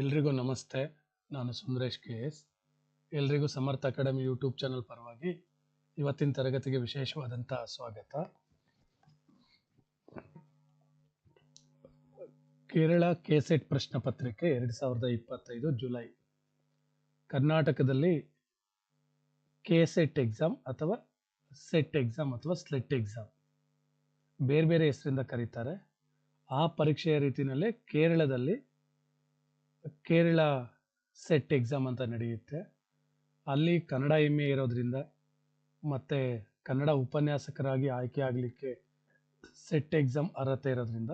ಎಲ್ರಿಗೂ ನಮಸ್ತೆ. ನಾನು ಸುಂದರೇಶ್ ಕೆ ಎಸ್. ಎಲ್ರಿಗೂ ಸಮರ್ಥ ಅಕಾಡೆಮಿ ಯೂಟ್ಯೂಬ್ ಚಾನಲ್ ಪರವಾಗಿ ಇವತ್ತಿನ ತರಗತಿಗೆ ವಿಶೇಷವಾದಂಥ ಸ್ವಾಗತ. ಕೇರಳ ಕೆಸೆಟ್ ಪ್ರಶ್ನೆ ಪತ್ರಿಕೆ ಎರಡು ಸಾವಿರದ ಇಪ್ಪತ್ತೈದು ಜುಲೈ. ಕರ್ನಾಟಕದಲ್ಲಿ ಕೆಸೆಟ್ ಎಕ್ಸಾಮ್ ಅಥವಾ ಸೆಟ್ ಎಕ್ಸಾಮ್ ಅಥವಾ ಸ್ಲೆಟ್ ಎಕ್ಸಾಮ್. ಬೇರೆ ಬೇರೆ ಹೆಸರಿಂದ ಕರೀತಾರೆ. ಆ ಪರೀಕ್ಷೆಯ ರೀತಿಯಲ್ಲೇ ಕೇರಳದಲ್ಲಿ ಕೇರಳ ಸೆಟ್ ಎಕ್ಸಾಮ್ ಅಂತ ನಡೆಯುತ್ತೆ. ಅಲ್ಲಿ ಕನ್ನಡ ಎಂ ಎ ಇರೋದ್ರಿಂದ ಮತ್ತು ಕನ್ನಡ ಉಪನ್ಯಾಸಕರಾಗಿ ಆಯ್ಕೆ ಆಗಲಿಕ್ಕೆ ಸೆಟ್ ಎಕ್ಸಾಮ್ ಅರ್ಹತೆ ಇರೋದ್ರಿಂದ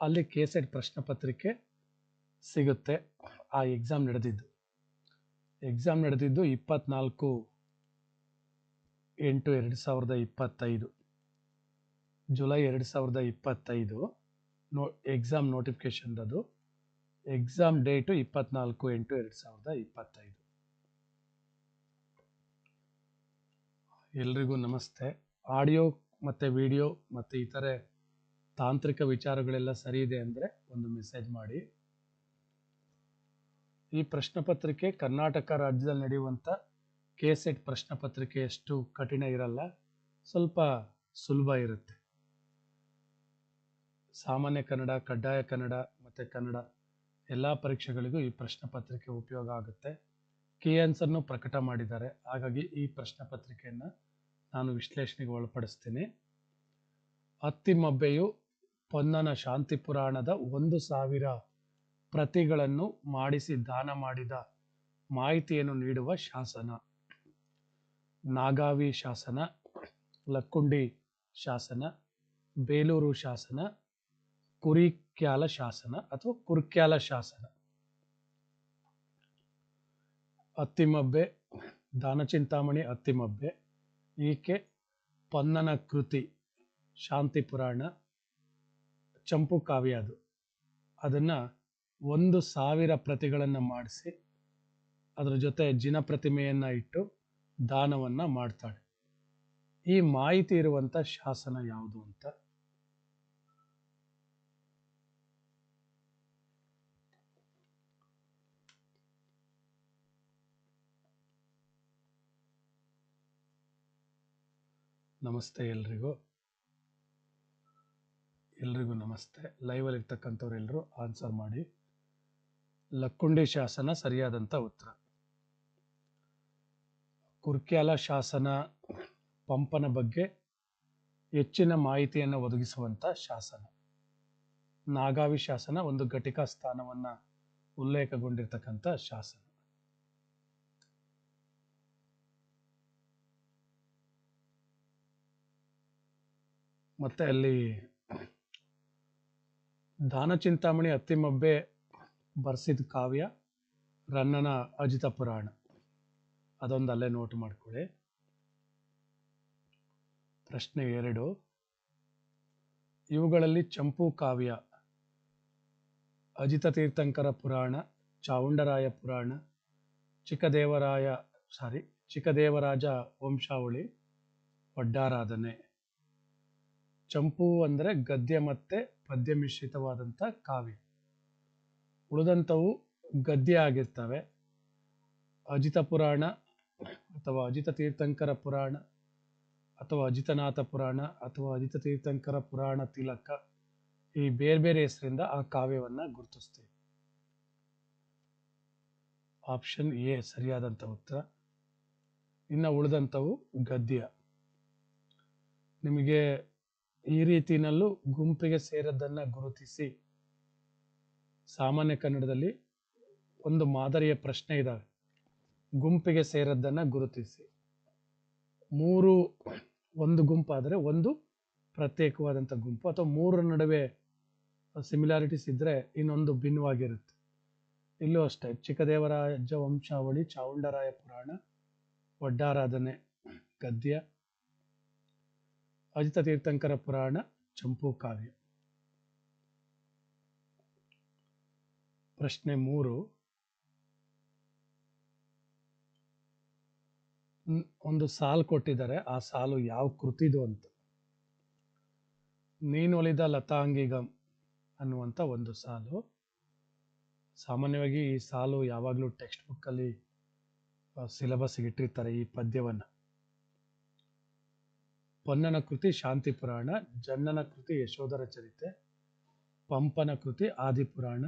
ಅಲ್ಲಿ ಕೆ ಸೆಟ್ ಪ್ರಶ್ನೆ ಪತ್ರಿಕೆ ಸಿಗುತ್ತೆ. ಆ ಎಕ್ಸಾಮ್ ನಡೆದಿದ್ದು. ಎಕ್ಸಾಮ್ ನಡೆದಿದ್ದು ಇಪ್ಪತ್ನಾಲ್ಕು ಎಂಟು ಎರಡು ಸಾವಿರದ ಇಪ್ಪತ್ತೈದು. ಜುಲೈ ಎರಡು ಸಾವಿರದ ಇಪ್ಪತ್ತೈದು ನೋ ಎಕ್ಸಾಮ್ ನೋಟಿಫಿಕೇಶನ್ ಅದು ಎಕ್ಸಾಮ್ ಡೇಟು ಇಪ್ಪತ್ನಾಲ್ಕು ಎಂಟು ಎರಡು ಸಾವಿರದ ಇಪ್ಪತ್ತೈದು. ಎಲ್ರಿಗೂ ನಮಸ್ತೆ. ಆಡಿಯೋ ಮತ್ತು ವಿಡಿಯೋ ಮತ್ತು ಇತರೆ ತಾಂತ್ರಿಕ ವಿಚಾರಗಳೆಲ್ಲ ಸರಿ ಇದೆ ಅಂದರೆ ಒಂದು ಮೆಸೇಜ್ ಮಾಡಿ. ಈ ಪ್ರಶ್ನೆ ಪತ್ರಿಕೆ ಕರ್ನಾಟಕ ರಾಜ್ಯದಲ್ಲಿ ನಡೆಯುವಂಥ ಕೆ ಸೆಟ್ ಪ್ರಶ್ನೆ ಪತ್ರಿಕೆ ಕಠಿಣ ಇರಲ್ಲ, ಸ್ವಲ್ಪ ಸುಲಭ ಇರುತ್ತೆ. ಸಾಮಾನ್ಯ ಕನ್ನಡ, ಕಡ್ಡಾಯ ಕನ್ನಡ ಮತ್ತು ಕನ್ನಡ ಎಲ್ಲ ಪರೀಕ್ಷೆಗಳಿಗೂ ಈ ಪ್ರಶ್ನೆ ಪತ್ರಿಕೆ ಉಪಯೋಗ ಆಗುತ್ತೆ. ಕೀ ಆನ್ಸರ್ನು ಪ್ರಕಟ ಮಾಡಿದ್ದಾರೆ. ಹಾಗಾಗಿ ಈ ಪ್ರಶ್ನೆ ಪತ್ರಿಕೆಯನ್ನು ನಾನು ವಿಶ್ಲೇಷಣೆಗೆ ಒಳಪಡಿಸ್ತೀನಿ. ಅತ್ತಿಮಬ್ಬೆಯು ಪೊನ್ನನ ಶಾಂತಿ ಪುರಾಣದ ಒಂದು ಸಾವಿರ ಪ್ರತಿಗಳನ್ನು ಮಾಡಿಸಿ ದಾನ ಮಾಡಿದ ಮಾಹಿತಿಯನ್ನು ನೀಡುವ ಶಾಸನ. ನಾಗಾವಿ ಶಾಸನ, ಲಕ್ಕುಂಡಿ ಶಾಸನ, ಬೇಲೂರು ಶಾಸನ ಕುರಿಕ್ಯಾಲ ಶಾಸನ ಅಥವಾ ಕುರ್ಕ್ಯಾಲ ಶಾಸನ? ಅತ್ತಿಮಬ್ಬೆ, ದಾನಚಿಂತಾಮಣಿ ಅತ್ತಿಮಬ್ಬೆ, ಈಕೆ ಪನ್ನನ ಕೃತಿ, ಶಾಂತಿ ಪುರಾಣ, ಚಂಪು ಕಾವ್ಯ ಅದು. ಅದನ್ನು ಒಂದು ಸಾವಿರ ಪ್ರತಿಗಳನ್ನು ಮಾಡಿಸಿ, ಅದರ ಜೊತೆ ಜಿನ ಪ್ರತಿಮೆಯನ್ನು ಇಟ್ಟು ದಾನವನ್ನು ಮಾಡ್ತಾಳೆ. ಈ ಮಾಹಿತಿ ಇರುವಂಥ ಶಾಸನ ಯಾವುದು ಅಂತ ನಮಸ್ತೆ ಎಲ್ರಿಗೂ. ಎಲ್ರಿಗೂ ನಮಸ್ತೆ. ಲೈವಲ್ಲಿ ಇರ್ತಕ್ಕಂಥವ್ರು ಎಲ್ಲರೂ ಆನ್ಸರ್ ಮಾಡಿ. ಲಕ್ಕುಂಡಿ ಶಾಸನ ಸರಿಯಾದಂಥ ಉತ್ತರ. ಕುರ್ಕ್ಯಾಲ ಶಾಸನ ಪಂಪನ ಬಗ್ಗೆ ಹೆಚ್ಚಿನ ಮಾಹಿತಿಯನ್ನು ಒದಗಿಸುವಂಥ ಶಾಸನ. ನಾಗಾವಿ ಶಾಸನ ಒಂದು ಘಟಿಕಾ ಸ್ಥಾನವನ್ನು ಉಲ್ಲೇಖಗೊಂಡಿರ್ತಕ್ಕಂಥ ಶಾಸನ. ಮತ್ತೆ ಅಲ್ಲಿ ದಾನ ಚಿಂತಾಮಣಿ ಅತ್ತಿಮಬ್ಬೆ ಬರ್ಸಿದ ಕಾವ್ಯ, ರನ್ನನ ಅಜಿತ ಪುರಾಣ. ಅದೊಂದು ಅಲ್ಲೇ ನೋಟ್ ಮಾಡ್ಕೊಳ್ಳಿ. ಪ್ರಶ್ನೆ ಎರಡು. ಇವುಗಳಲ್ಲಿ ಚಂಪು ಕಾವ್ಯ, ಅಜಿತ ತೀರ್ಥಂಕರ ಪುರಾಣ, ಚಾವುಂಡರಾಯ ಪುರಾಣ, ಚಿಕ್ಕದೇವರಾಯ ಸಾರಿ ಚಿಕ್ಕದೇವರಾಜ ವಂಶಾವಳಿ ಒಡ್ಡಾರಾಧನೆ ಚಂಪು ಅಂದರೆ ಗದ್ಯ ಮತ್ತು ಪದ್ಯ ಮಿಶ್ರಿತವಾದಂಥ ಕಾವ್ಯ. ಉಳಿದಂಥವು ಗದ್ಯ ಆಗಿರ್ತವೆ. ಅಜಿತ ಪುರಾಣ ಅಥವಾ ಅಜಿತ ತೀರ್ಥಂಕರ ಪುರಾಣ ಅಥವಾ ಅಜಿತನಾಥ ಪುರಾಣ ಅಥವಾ ಅಜಿತ ತೀರ್ಥಂಕರ ಪುರಾಣ ತಿಲಕ ಈ ಬೇರೆ ಬೇರೆ ಹೆಸರಿಂದ ಆ ಕಾವ್ಯವನ್ನು ಗುರುತಿಸ್ತೀವಿ. ಆಪ್ಷನ್ ಎ, ಸರಿಯಾದಂಥ ಉತ್ತರ. ಇನ್ನು ಉಳಿದಂಥವು ಗದ್ಯ. ನಿಮಗೆ ಈ ರೀತಿನಲ್ಲೂ ಗುಂಪಿಗೆ ಸೇರದ್ದನ್ನು ಗುರುತಿಸಿ ಸಾಮಾನ್ಯ ಕನ್ನಡದಲ್ಲಿ ಒಂದು ಮಾದರಿಯ ಪ್ರಶ್ನೆ ಇದ್ದಾವೆ ಗುಂಪಿಗೆ ಸೇರದ್ದನ್ನು ಗುರುತಿಸಿ. ಮೂರು ಒಂದು ಗುಂಪಾದರೆ ಒಂದು ಪ್ರತ್ಯೇಕವಾದಂಥ ಗುಂಪು ಅಥವಾ ಮೂರರ ನಡುವೆ ಸಿಮಿಲಾರಿಟೀಸ್ ಇದ್ದರೆ ಇನ್ನೊಂದು ಭಿನ್ನವಾಗಿರುತ್ತೆ. ಇಲ್ಲೂ ಅಷ್ಟೇ, ಚಿಕ್ಕದೇವರಾಜ ವಂಶಾವಳಿ ಚಾವುಂಡರಾಯ ಪುರಾಣ ಒಡ್ಡಾರಾಧನೆ ಗದ್ಯ ಅಜಿತ ತೀರ್ಥಂಕರ ಪುರಾಣ, ಚಂಪು ಕಾವ್ಯ. ಪ್ರಶ್ನೆ ಮೂರು. ಒಂದು ಸಾಲು ಕೊಟ್ಟಿದ್ದಾರೆ, ಆ ಸಾಲು ಯಾವ ಕೃತಿದು ಅಂತ. ನೀನೊಲಿದ ಲತಾಂಗಿಗಂ ಅನ್ನುವಂಥ ಒಂದು ಸಾಲು. ಸಾಮಾನ್ಯವಾಗಿ ಈ ಸಾಲು ಯಾವಾಗಲೂ ಟೆಕ್ಸ್ಟ್ ಬುಕ್ಕಲ್ಲಿ ಸಿಲೆಬಸ್ಗೆ ಇಟ್ಟಿರ್ತಾರೆ ಈ ಪದ್ಯವನ್ನು. ಪೊನ್ನನ ಕೃತಿ ಶಾಂತಿ ಪುರಾಣ, ಜನ್ನನ ಕೃತಿ ಯಶೋಧರ ಚರಿತೆ, ಪಂಪನ ಕೃತಿ ಆದಿಪುರಾಣ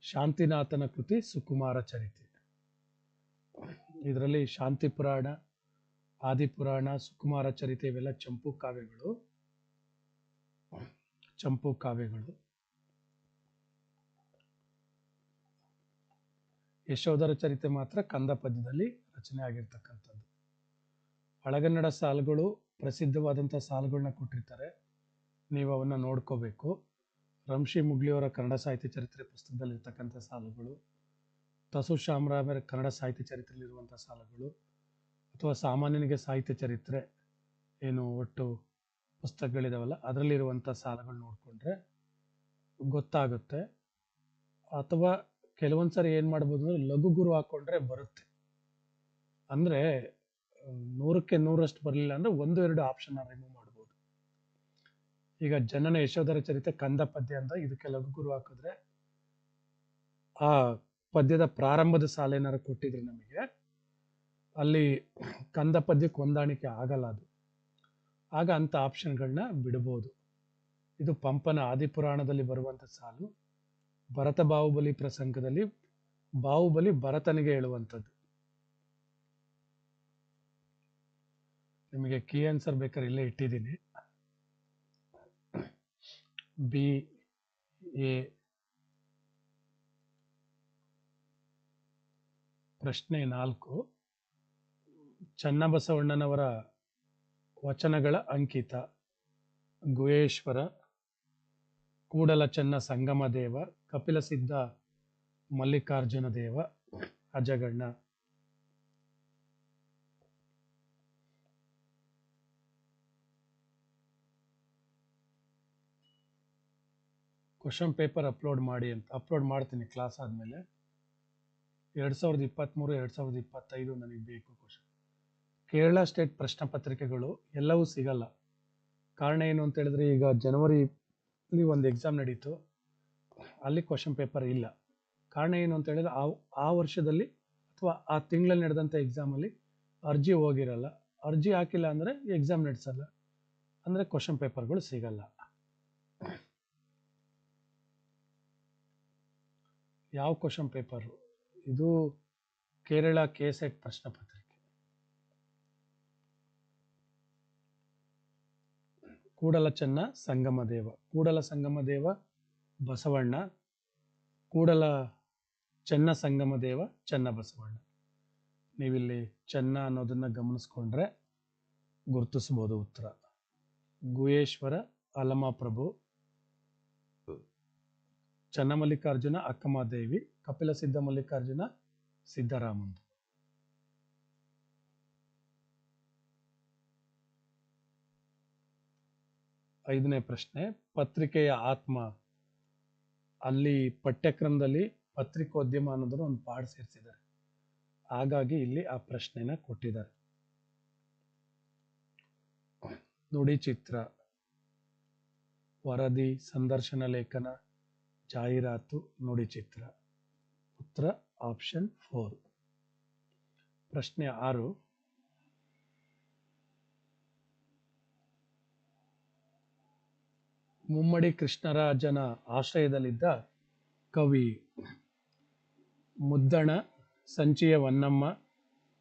ಶಾಂತಿನಾಥನ ಕೃತಿ ಸುಕುಮಾರ ಚರಿತೆ. ಇದರಲ್ಲಿ ಶಾಂತಿ ಪುರಾಣ ಆದಿಪುರಾಣ ಸುಕುಮಾರ ಚರಿತೆ ಇವೆಲ್ಲ ಚಂಪು ಕಾವ್ಯಗಳು. ಚಂಪು ಕಾವ್ಯಗಳು. ಯಶೋಧರ ಚರಿತೆ ಮಾತ್ರ ಕಂದ ಪದ್ಯದಲ್ಲಿ ರಚನೆ ಆಗಿರ್ತಕ್ಕಂಥದ್ದು. ಹಳಗನ್ನಡ ಸಾಲುಗಳು ಪ್ರಸಿದ್ಧವಾದಂಥ ಸಾಲುಗಳನ್ನ ಕೊಟ್ಟಿರ್ತಾರೆ. ನೀವು ಅವನ್ನ ನೋಡ್ಕೋಬೇಕು. ರಂಶಿ ಮುಗ್ಲಿಯವರ ಕನ್ನಡ ಸಾಹಿತ್ಯ ಚರಿತ್ರೆ ಪುಸ್ತಕದಲ್ಲಿ ಇರ್ತಕ್ಕಂಥ ಸಾಲುಗಳು, ತಸು ಶಾಮರಾಮರ ಕನ್ನಡ ಸಾಹಿತ್ಯ ಚರಿತ್ರೆಯಲ್ಲಿರುವಂಥ ಸಾಲುಗಳು, ಅಥವಾ ಸಾಮಾನ್ಯನಿಗೆ ಸಾಹಿತ್ಯ ಚರಿತ್ರೆ ಏನು ಒಟ್ಟು ಪುಸ್ತಕಗಳಿದಾವಲ್ಲ ಅದರಲ್ಲಿರುವಂಥ ಸಾಲುಗಳು ನೋಡಿಕೊಂಡ್ರೆ ಗೊತ್ತಾಗುತ್ತೆ. ಅಥವಾ ಕೆಲವೊಂದು ಸಾರಿ ಏನು ಮಾಡ್ಬೋದು ಅಂದರೆ ಲಘು ಗುರು ಹಾಕ್ಕೊಂಡ್ರೆ ಬರುತ್ತೆ. ಅಂದರೆ ನೂರಕ್ಕೆ ನೂರಷ್ಟು ಬರಲಿಲ್ಲ ಅಂದರೆ ಒಂದು, ಎರಡು ಆಪ್ಷನ್ ರಿಮೂವ್ ಮಾಡ್ಬೋದು. ಈಗ ಜನನ ಯಶೋಧರ ಚರಿತೆ ಕಂದ ಪದ್ಯ ಅಂತ ಇದಕ್ಕೆ ಲಘು ಗುರು ಹಾಕಿದ್ರೆ, ಆ ಪದ್ಯದ ಪ್ರಾರಂಭದ ಸಾಲ ಏನಾರು ಕೊಟ್ಟಿದ್ರೆ ನಮಗೆ, ಅಲ್ಲಿ ಕಂದ ಪದ್ಯಕ್ಕೆ ಹೊಂದಾಣಿಕೆ ಆಗಲ್ಲ ಅದು. ಆಗ ಅಂಥ ಆಪ್ಷನ್ಗಳನ್ನ ಬಿಡ್ಬೋದು. ಇದು ಪಂಪನ ಆದಿಪುರಾಣದಲ್ಲಿ ಬರುವಂಥ ಸಾಲು. ಭರತ ಬಾಹುಬಲಿ ಪ್ರಸಂಗದಲ್ಲಿ ಬಾಹುಬಲಿ ಭರತನಿಗೆ ಹೇಳುವಂಥದ್ದು. ನಿಮಗೆ ಕೀ ಆನ್ಸರ್ ಬೇಕಾದ್ರೆ ಇಲ್ಲೇ ಇಟ್ಟಿದ್ದೀನಿ. ಬಿ ಎ ಪ್ರಶ್ನೆ ನಾಲ್ಕು. ಚನ್ನಬಸವಣ್ಣನವರ ವಚನಗಳ ಅಂಕಿತ. ಗುಹೇಶ್ವರ ಕೂಡಲ ಚೆನ್ನ ಸಂಗಮ ದೇವ ಕಪಿಲಸಿದ್ಧ ಮಲ್ಲಿಕಾರ್ಜುನ ದೇವ, ಅಜಗಣ್ಣ. ಕ್ವಶನ್ ಪೇಪರ್ ಅಪ್ಲೋಡ್ ಮಾಡಿ ಅಂತ. ಅಪ್ಲೋಡ್ ಮಾಡ್ತೀನಿ ಕ್ಲಾಸ್ ಆದಮೇಲೆ. ಎರಡು ಸಾವಿರದ ಇಪ್ಪತ್ತ್ಮೂರು ಎರಡು ಸಾವಿರದ ಇಪ್ಪತ್ತೈದು ನನಗೆ ಬೇಕು ಕ್ವಶನ್ ಕೇರಳ ಸ್ಟೇಟ್ ಪ್ರಶ್ನೆ ಪತ್ರಿಕೆಗಳು ಎಲ್ಲವೂ ಸಿಗಲ್ಲ. ಕಾರಣ ಏನು ಅಂತ ಹೇಳಿದ್ರೆ ಈಗ ಜನವರಿಲಿ ಒಂದು ಎಕ್ಸಾಮ್ ನಡೀತು. ಅಲ್ಲಿ ಕ್ವಶನ್ ಪೇಪರ್ ಇಲ್ಲ. ಕಾರಣ ಏನು ಅಂತ ಹೇಳಿದ್ರೆ ಆ ಆ ವರ್ಷದಲ್ಲಿ ಅಥವಾ ಆ ತಿಂಗಳಲ್ಲಿ ನಡೆದಂಥ ಎಕ್ಸಾಮಲ್ಲಿ ಅರ್ಜಿ ಹೋಗಿರಲ್ಲ. ಅರ್ಜಿ ಹಾಕಿಲ್ಲ ಅಂದರೆ ಎಕ್ಸಾಮ್ ನಡೆಸಲ್ಲ. ಅಂದರೆ ಕ್ವಶನ್ ಪೇಪರ್ಗಳು ಸಿಗಲ್ಲ. ಯಾವ ಕ್ವಶನ್ ಪೇಪರು ಇದು ಕೇರಳ ಕೆ ಸೆಟ್ ಪ್ರಶ್ನೆ ಪತ್ರಿಕೆ. ಕೂಡಲ ಚೆನ್ನ ಸಂಗಮ ದೇವ ಕೂಡಲ ಸಂಗಮ ದೇವ ಬಸವಣ್ಣ. ಕೂಡಲ ಚೆನ್ನ ಸಂಗಮ ದೇವ ಚೆನ್ನ ಬಸವಣ್ಣ. ನೀವಿಲ್ಲಿ ಚೆನ್ನ ಅನ್ನೋದನ್ನ ಗಮನಿಸ್ಕೊಂಡ್ರೆ ಗುರುತಿಸ್ಬೋದು ಉತ್ತರ. ಗುಹೇಶ್ವರ ಅಲಮಾಪ್ರಭು ಚನ್ನಮಲ್ಲಿಕಾರ್ಜುನ ಅಕ್ಕಮಹಾದೇವಿ, ಕಪಿಲ ಸಿದ್ಧ ಮಲ್ಲಿಕಾರ್ಜುನ ಸಿದ್ದರಾಮಂದು. ಐದನೇ ಪ್ರಶ್ನೆ, ಪತ್ರಿಕೆಯ ಆತ್ಮ, ಅಲ್ಲಿ ಪಠ್ಯಕ್ರಮದಲ್ಲಿ ಪತ್ರಿಕೋದ್ಯಮ ಅನ್ನೋದನ್ನು ಒಂದು ಪಾಠ ಸೇರಿಸಿದ್ದಾರೆ. ಹಾಗಾಗಿ ಇಲ್ಲಿ ಆ ಪ್ರಶ್ನೆನ ಕೊಟ್ಟಿದ್ದಾರೆ. ನುಡಿ ಚಿತ್ರ. ವರದಿ, ಸಂದರ್ಶನ ಲೇಖನ ಜಾಹೀರಾತು ನುಡಿ ಚಿತ್ರ. ಉತ್ತರ ಆಪ್ಷನ್ ಫೋರ್ ಪ್ರಶ್ನೆ ಆರು. ಮುಮ್ಮಡಿ ಕೃಷ್ಣರಾಜನ ಆಶ್ರಯದಲ್ಲಿದ್ದ ಕವಿ ಮುದ್ದಣ ಸಂಚಿಯ ವನ್ನಮ್ಮ,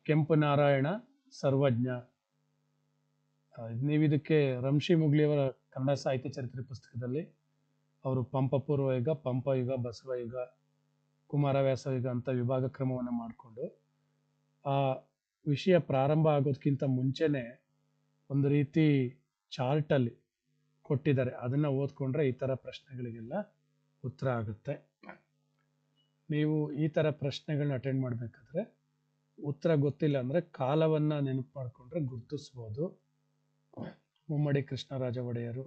ಕೆಂಪು ನಾರಾಯಣ ಸರ್ವಜ್ಞ. ನೀವಿದಕ್ಕೆ ರಂಶಿ ಮುಗ್ಲಿಯವರ ಕನ್ನಡ ಸಾಹಿತ್ಯ ಚರಿತ್ರೆ ಪುಸ್ತಕದಲ್ಲಿ ಅವರು ಪಂಪ ಪೂರ್ವ ಯುಗ, ಪಂಪ ಯುಗ, ಬಸವ ಯುಗ ಕುಮಾರವ್ಯಾಸ ಯುಗ ಅಂತ ವಿಭಾಗ ಕ್ರಮವನ್ನು ಮಾಡಿಕೊಂಡು ಆ ವಿಷಯ ಪ್ರಾರಂಭ ಆಗೋದಕ್ಕಿಂತ ಮುಂಚೆನೇ ಒಂದು ರೀತಿ ಚಾರ್ಟಲ್ಲಿ ಕೊಟ್ಟಿದ್ದಾರೆ. ಅದನ್ನು ಓದ್ಕೊಂಡ್ರೆ ಈ ಥರ ಪ್ರಶ್ನೆಗಳಿಗೆಲ್ಲ ಉತ್ತರ ಆಗುತ್ತೆ. ನೀವು ಈ ಥರ ಪ್ರಶ್ನೆಗಳನ್ನ ಅಟೆಂಡ್ ಮಾಡಬೇಕಾದ್ರೆ ಉತ್ತರ ಗೊತ್ತಿಲ್ಲ ಅಂದರೆ ಕಾಲವನ್ನು ನೆನಪು ಮಾಡಿಕೊಂಡ್ರೆ ಗುರ್ತಿಸ್ಬೋದು. ಮುಮ್ಮಡಿ ಕೃಷ್ಣರಾಜ ಒಡೆಯರು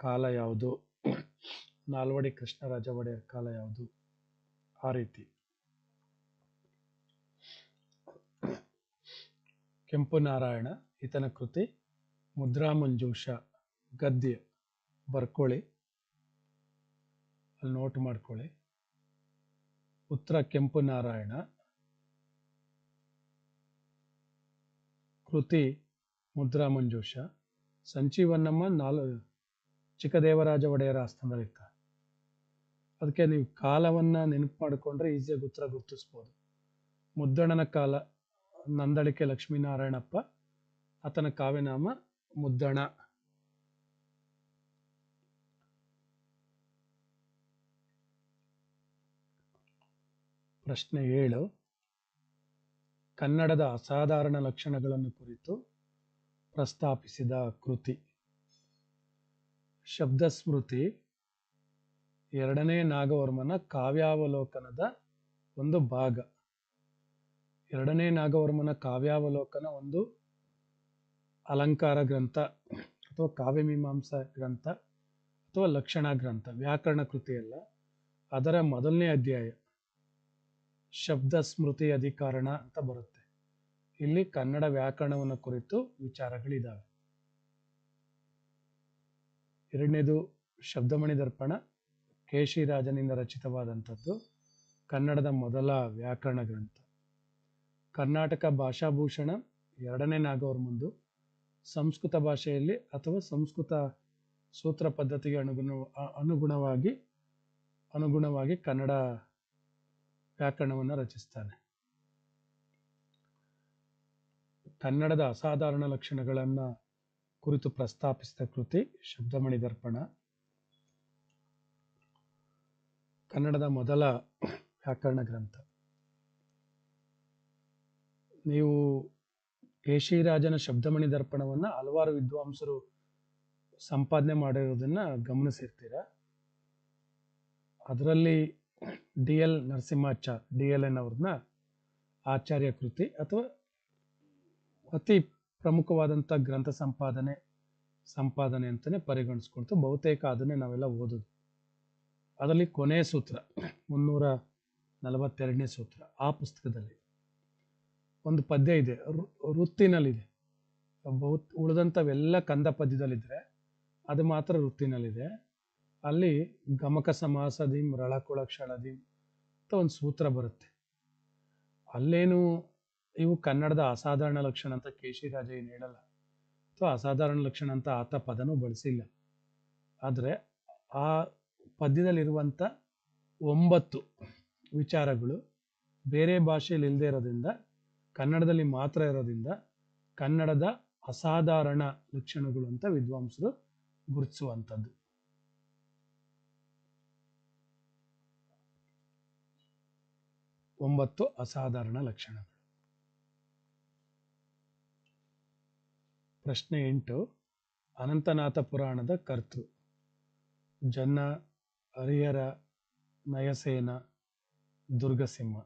ಕಾಲ ಯಾವುದು? ನಾಲ್ವಡಿ ಕೃಷ್ಣರಾಜ ಒಡೆಯರ್ ಕಾಲ ಯಾವುದು? ಆ ರೀತಿ. ಕೆಂಪು ನಾರಾಯಣ, ಈತನ ಕೃತಿ, ಮುದ್ರಾಮಂಜೂಷ, ಗದ್ಯ, ಬರ್ಕೊಳ್ಳಿ. ಅಲ್ಲಿ ನೋಟ್ ಮಾಡ್ಕೊಳ್ಳಿ. ಉತ್ತರ ಕೆಂಪು ನಾರಾಯಣ. ಕೃತಿ ಮುದ್ರಾ ಮಂಜೂಷ ಸಂಚೀವನ್ನಮ್ಮ ನಾಲ್, ಚಿಕ್ಕದೇವರಾಜ ಒಡೆಯರ ಆಸ್ಥಾನದಲ್ಲಿರ್ತಾರೆ. ಅದಕ್ಕೆ ನೀವು ಕಾಲವನ್ನು ನೆನಪು ಮಾಡಿಕೊಂಡ್ರೆ ಈಸಿಯಾಗಿ ಉತ್ತರ ಗುರುತಿಸ್ಬೋದು. ಮುದ್ದಣನ ಕಾಲ, ನಂದಳಿಕೆ ಲಕ್ಷ್ಮೀನಾರಾಯಣಪ್ಪ, ಆತನ ಕಾವ್ಯನಾಮ ಮುದ್ದಣ. ಪ್ರಶ್ನೆ ಏಳು. ಕನ್ನಡದ ಅಸಾಧಾರಣ ಲಕ್ಷಣಗಳನ್ನು ಕುರಿತು ಪ್ರಸ್ತಾಪಿಸಿದ ಕೃತಿ. ಶಬ್ದ ಸ್ಮೃತಿ ಎರಡನೇ ನಾಗವರ್ಮನ ಕಾವ್ಯಾವಲೋಕನದ ಒಂದು ಭಾಗ. ಎರಡನೇ ನಾಗವರ್ಮನ ಕಾವ್ಯಾವಲೋಕನ ಒಂದು ಅಲಂಕಾರ ಗ್ರಂಥ ಅಥವಾ ಕಾವ್ಯಮೀಮಾಂಸಾ ಗ್ರಂಥ ಅಥವಾ ಲಕ್ಷಣ ಗ್ರಂಥ, ವ್ಯಾಕರಣ ಕೃತಿಯಲ್ಲ ಅದರ ಮೊದಲನೇ ಅಧ್ಯಾಯ ಶಬ್ದ ಸ್ಮೃತಿ ಅಧಿಕಾರಣ ಅಂತ ಬರುತ್ತೆ. ಇಲ್ಲಿ ಕನ್ನಡ ವ್ಯಾಕರಣವನ್ನು ಕುರಿತು ವಿಚಾರಗಳಿದ್ದಾವೆ ಎರಡನೇದು ಶಬ್ದಮಣಿ ದರ್ಪಣ ಕೇಶಿರಾಜನಿಂದ ರಚಿತವಾದಂಥದ್ದು ಕನ್ನಡದ ಮೊದಲ ವ್ಯಾಕರಣ ಗ್ರಂಥ. ಕರ್ನಾಟಕ ಭಾಷಾಭೂಷಣ ಎರಡನೇ ನಾಗವರ್ಮಂದು ಸಂಸ್ಕೃತ ಭಾಷೆಯಲ್ಲಿ ಅಥವಾ ಸಂಸ್ಕೃತ ಸೂತ್ರ ಪದ್ಧತಿಗೆ ಅನುಗುಣ ಅನುಗುಣವಾಗಿ ಅನುಗುಣವಾಗಿ ಕನ್ನಡ ವ್ಯಾಕರಣವನ್ನು ರಚಿಸ್ತಾನೆ. ಕನ್ನಡದ ಅಸಾಧಾರಣ ಲಕ್ಷಣಗಳನ್ನು ಕುರಿತು ಪ್ರಸ್ತಾಪಿಸಿದ ಕೃತಿ ಶಬ್ದಮಣಿ ದರ್ಪಣ ಕನ್ನಡದ ಮೊದಲ ವ್ಯಾಕರಣ ಗ್ರಂಥ. ನೀವು ಕೇಶಿರಾಜನ ಶಬ್ದಮಣಿ ದರ್ಪಣವನ್ನು ಹಲವಾರು ವಿದ್ವಾಂಸರು ಸಂಪಾದನೆ ಮಾಡಿರೋದನ್ನ ಗಮನಿಸಿರ್ತೀರ? ಅದರಲ್ಲಿ D L Narasimhachar, D L N ಅವ್ರನ್ನ ಆಚಾರ್ಯ ಕೃತಿ ಅಥವಾ ಅತಿ ಪ್ರಮುಖವಾದಂಥ ಗ್ರಂಥ ಸಂಪಾದನೆ ಸಂಪಾದನೆ ಅಂತಲೇ ಪರಿಗಣಿಸ್ಕೊಳ್ತು. ಬಹುತೇಕ ಅದನ್ನೇ ನಾವೆಲ್ಲ ಓದೋದು. ಅದರಲ್ಲಿ ಕೊನೆಯ ಸೂತ್ರ, ಮುನ್ನೂರ ನಲವತ್ತೆರಡನೇ ಸೂತ್ರ ಆ ಪುಸ್ತಕದಲ್ಲಿ. ಒಂದು ಪದ್ಯ ಇದೆ ವೃತ್ತಿನಲ್ಲಿದೆ ಬಹುತ್ ಉಳಿದಂಥವೆಲ್ಲ ಕಂದ ಪದ್ಯದಲ್ಲಿದ್ದರೆ ಅದು ಮಾತ್ರ ವೃತ್ತಿನಲ್ಲಿದೆ ಅಲ್ಲಿ ಗಮಕ ಸಮಾಸದಿಂ, ರಳಕುಳ ಕ್ಷಳದಿಂ ಅಂತ ಒಂದು ಸೂತ್ರ ಬರುತ್ತೆ. ಅಲ್ಲೇನು ಇವು ಕನ್ನಡದ ಅಸಾಧಾರಣ ಲಕ್ಷಣ ಅಂತ ಕೇಶಿರಾಜ ಏನು ಹೇಳಲ್ಲ. ಅಥವಾ ಅಸಾಧಾರಣ ಲಕ್ಷಣ ಅಂತ ಆತ ಪದನೂ ಬಳಸಿಲ್ಲ. ಆದರೆ ಆ ಪದ್ಯದಲ್ಲಿರುವಂಥ ಒಂಬತ್ತು ವಿಚಾರಗಳು ಬೇರೆ ಭಾಷೆಯಲ್ಲಿ ಇಲ್ಲದೆ ಇರೋದ್ರಿಂದ, ಕನ್ನಡದಲ್ಲಿ ಮಾತ್ರ ಇರೋದ್ರಿಂದ ಕನ್ನಡದ ಅಸಾಧಾರಣ ಲಕ್ಷಣಗಳು ಅಂತ ವಿದ್ವಾಂಸರು ಗುರುತಿಸುವಂಥದ್ದು. ಒಂಬತ್ತು ಅಸಾಧಾರಣ ಲಕ್ಷಣಗಳು. ಪ್ರಶ್ನೆ ಎಂಟು, ಅನಂತನಾಥ ಪುರಾಣದ ಕರ್ತೃ. ಜನ್ನ ಹರಿಹರ ನಯಸೇನ ದುರ್ಗಸಿಂಹ.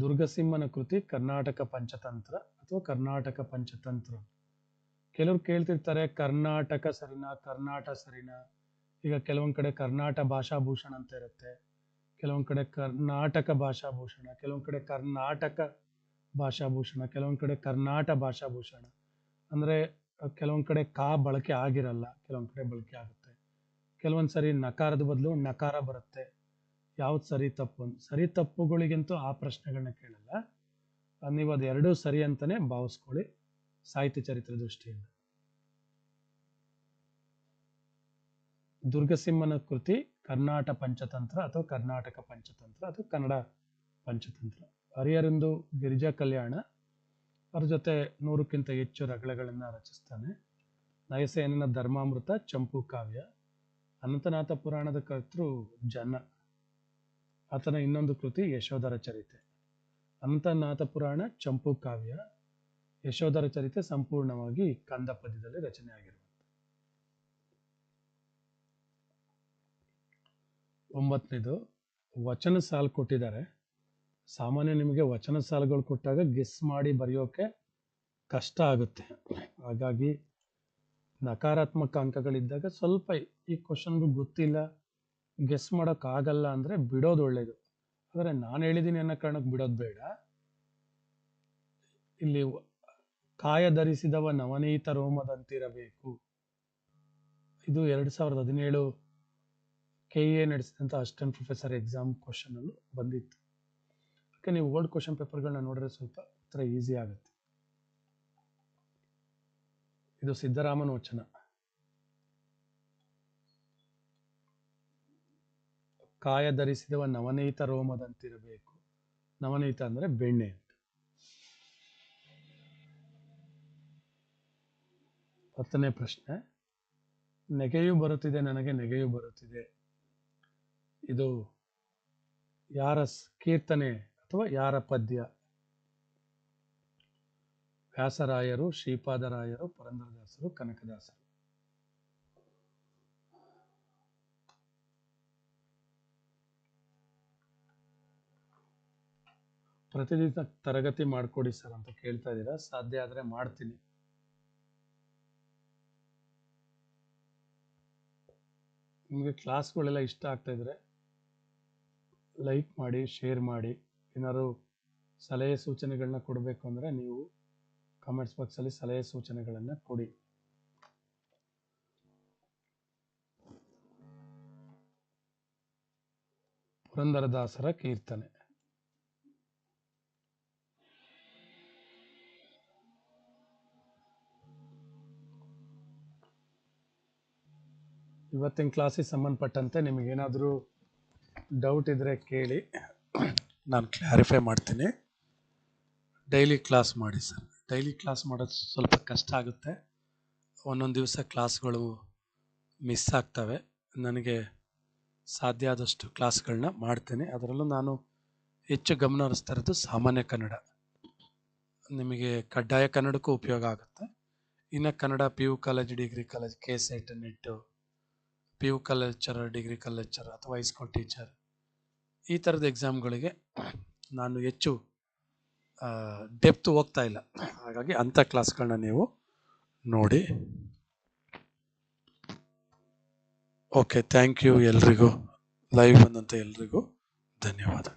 ದುರ್ಗಸಿಂಹನ ಕೃತಿ ಕರ್ನಾಟಕ ಪಂಚತಂತ್ರ ಅಥವಾ ಕರ್ನಾಟಕ ಪಂಚತಂತ್ರ. ಕೆಲವ್ರು ಕೇಳ್ತಿರ್ತಾರೆ ಕರ್ನಾಟಕ ಸರಿನಾ, ಕರ್ನಾಟ ಸರಿನಾ. ಈಗ ಕೆಲವೊಂದು ಕಡೆ ಕರ್ನಾಟ ಭಾಷಾಭೂಷಣ ಅಂತ ಇರುತ್ತೆ. ಕೆಲವೊಂದು ಕಡೆ ಕರ್ನಾಟಕ ಭಾಷಾಭೂಷಣ, ಕೆಲವೊಂದು ಕಡೆ ಕರ್ನಾಟಕ ಭಾಷಾಭೂಷಣ, ಕೆಲವೊಂದು ಕಡೆ ಕರ್ನಾಟ ಭಾಷಾಭೂಷಣ. ಅಂದರೆ, ಕೆಲವೊಂದು ಕಡೆ ಕಾ ಬಳಕೆ ಆಗಿರಲ್ಲ, ಕೆಲವೊಂದು ಕಡೆ ಬಳಕೆ ಆಗುತ್ತೆ. ಕೆಲವೊಂದು ಸರಿ ನಕಾರದ ಬದಲು ನಕಾರ ಬರುತ್ತೆ. ಯಾವ್ದು ಸರಿ ತಪ್ಪು ಸರಿ ತಪ್ಪುಗಳಿಗಂತೂ ಆ ಪ್ರಶ್ನೆಗಳನ್ನ ಕೇಳಲ್ಲ. ನೀವು ಅದು ಎರಡೂ ಸರಿ ಅಂತಾನೆ ಭಾವಿಸ್ಕೊಳ್ಳಿ ಸಾಹಿತ್ಯ ಚರಿತ್ರೆ ದೃಷ್ಟಿಯಿಂದ. ದುರ್ಗಸಿಂಹನ ಕೃತಿ ಕರ್ನಾಟ ಪಂಚತಂತ್ರ ಅಥವಾ ಕರ್ನಾಟಕ ಪಂಚತಂತ್ರ ಅಥವಾ ಕನ್ನಡ ಪಂಚತಂತ್ರ. ಹರಿಹರಂದು ಗಿರಿಜಾ ಕಲ್ಯಾಣ ಅವ್ರ ಜೊತೆ ನೂರಕ್ಕಿಂತ ಹೆಚ್ಚು ರಗಳೆಗಳನ್ನು ರಚಿಸ್ತಾನೆ. ನಯಸೇನ ಧರ್ಮಾಮೃತ, ಚಂಪು ಕಾವ್ಯ. ಅನಂತನಾಥ ಪುರಾಣದ ಕರ್ತೃ ಜನ. ಆತನ ಇನ್ನೊಂದು ಕೃತಿ ಯಶೋಧರ ಚರಿತೆ. ಅನಂತನಾಥ ಪುರಾಣ ಚಂಪು ಕಾವ್ಯ. ಯಶೋಧರ ಚರಿತೆ ಸಂಪೂರ್ಣವಾಗಿ ಕಂದ ಪದ್ಯದಲ್ಲಿ ರಚನೆ ಆಗಿರುವಂಥ ಒಂಬತ್ತನೇದು, ವಚನ ಸಾಲು ಕೊಟ್ಟಿದ್ದಾರೆ. ಸಾಮಾನ್ಯ ನಿಮಗೆ ವಚನ ಸಾಲುಗಳು ಕೊಟ್ಟಾಗ ಗೆಸ್ ಮಾಡಿ ಬರೆಯೋಕೆ ಕಷ್ಟ ಆಗುತ್ತೆ. ಹಾಗಾಗಿ ನಕಾರಾತ್ಮಕ ಅಂಕಗಳಿದ್ದಾಗ ಸ್ವಲ್ಪ ಈ ಕ್ವಶನ್ಗೂ ಗೊತ್ತಿಲ್ಲ. ಗೆಸ್ ಮಾಡೋಕ್ಕಾಗಲ್ಲ ಅಂದರೆ ಬಿಡೋದು ಒಳ್ಳೆಯದು ಆದರೆ ನಾನು ಹೇಳಿದ್ದೀನಿ ಅನ್ನೋ ಕಾರಣಕ್ಕೆ ಬಿಡೋದು ಬೇಡ. ಇಲ್ಲಿ ಕಾಯ ಧರಿಸಿದವ ನವನೀತ ರೋಮದಂತಿರಬೇಕು. ಇದು ಎರಡು ಸಾವಿರದ ಹದಿನೇಳು ಕೆ ಎ ನಡೆಸಿದಂಥ ಅಸಿಸ್ಟೆಂಟ್ ಪ್ರೊಫೆಸರ್ ಎಕ್ಸಾಮ್ ಕ್ವಶನಲ್ಲೂ ಬಂದಿತ್ತು. ಅದಕ್ಕೆ ನೀವು ಓಲ್ಡ್ ಕ್ವಶನ್ ಪೇಪರ್ಗಳನ್ನ ನೋಡಿದ್ರೆ ಸ್ವಲ್ಪ ಉತ್ತರ ಈಸಿ ಆಗುತ್ತೆ. ಇದು ಸಿದ್ದರಾಮನ ವಚನ ಕಾಯ ಧರಿಸಿದವ ನವನೀತ ರೋಮದಂತಿರಬೇಕು. ನವನೀತ ಅಂದ್ರೆ ಬೆಣ್ಣೆ ಹತ್ತನೇ ಪ್ರಶ್ನೆ. ನೆಗೆಯು ಬರುತ್ತಿದೆ, ನನಗೆ ನೆಗೆಯು ಬರುತ್ತಿದೆ. ಇದು ಯಾರ ಕೀರ್ತನೆ ಅಥವಾ ಯಾರ ಪದ್ಯ? ವ್ಯಾಸರಾಯರು, ಶ್ರೀಪಾದರಾಯರು, ಪುರಂದರದಾಸರು, ಕನಕದಾಸರು. ಪ್ರತಿದಿನ ತರಗತಿ ಮಾಡ್ಕೊಡಿ ಸರ್ ಅಂತ ಕೇಳ್ತಾ ಇದ್ದೀರಾ? ಸಾಧ್ಯ ಆದರೆ ಮಾಡ್ತೀನಿ. ನಿಮಗೆ ಕ್ಲಾಸ್ಗಳೆಲ್ಲ ಇಷ್ಟ ಆಗ್ತಾ ಇದ್ರೆ ಲೈಕ್ ಮಾಡಿ, ಶೇರ್ ಮಾಡಿ, ಏನಾದ್ರು ಸಲಹೆ ಸೂಚನೆಗಳನ್ನ ಕೊಡಬೇಕು ಅಂದರೆ ನೀವು ಕಾಮೆಂಟ್ಸ್ ಬಾಕ್ಸಲ್ಲಿ ಸಲಹೆ ಸೂಚನೆಗಳನ್ನು ಕೊಡಿ. ಪುರಂದರದಾಸರ ಕೀರ್ತನೆ. ಇವತ್ತಿನ ಕ್ಲಾಸಿಗೆ ಸಂಬಂಧಪಟ್ಟಂತೆ ನಿಮಗೇನಾದರೂ ಡೌಟ್ ಇದ್ದರೆ ಕೇಳಿ, ನಾನು ಕ್ಲಾರಿಫೈ ಮಾಡ್ತೀನಿ. ಡೈಲಿ ಕ್ಲಾಸ್ ಮಾಡಿ ಸರ್. ಡೈಲಿ ಕ್ಲಾಸ್ ಮಾಡೋದು ಸ್ವಲ್ಪ ಕಷ್ಟ ಆಗುತ್ತೆ. ಒಂದೊಂದು ದಿವಸ ಕ್ಲಾಸ್ಗಳು ಮಿಸ್ ಆಗ್ತವೆ. ನನಗೆ ಸಾಧ್ಯ ಆದಷ್ಟು ಕ್ಲಾಸ್ಗಳನ್ನ ಮಾಡ್ತೇನೆ. ಅದರಲ್ಲೂ ನಾನು ಹೆಚ್ಚು ಗಮನ ಹರಿಸ್ತಾ ಇರೋದು ಸಾಮಾನ್ಯ ಕನ್ನಡ. ನಿಮಗೆ ಕಡ್ಡಾಯ ಕನ್ನಡಕ್ಕೂ ಉಪಯೋಗ ಆಗುತ್ತೆ. ಇನ್ನು Kannada P U college degree college K SET NET P U lecturer degree ಕಾಲೇಜರ್ ಅಥವಾ ಹೈಸ್ಕೂಲ್ ಟೀಚರ್ ಈ ಥರದ ಎಕ್ಸಾಮ್ಗಳಿಗೆ ನಾನು ಹೆಚ್ಚು ಡೆಪ್ತ್ ಹೋಗ್ತಾ ಇಲ್ಲ. ಹಾಗಾಗಿ ಅಂಥ ಕ್ಲಾಸ್ಗಳನ್ನ ನೀವು ನೋಡಿ. ಓಕೆ ಥ್ಯಾಂಕ್ ಯು ಎಲ್ರಿಗೂ. ಲೈವ್ ಬಂದಂಥ ಎಲ್ರಿಗೂ ಧನ್ಯವಾದ.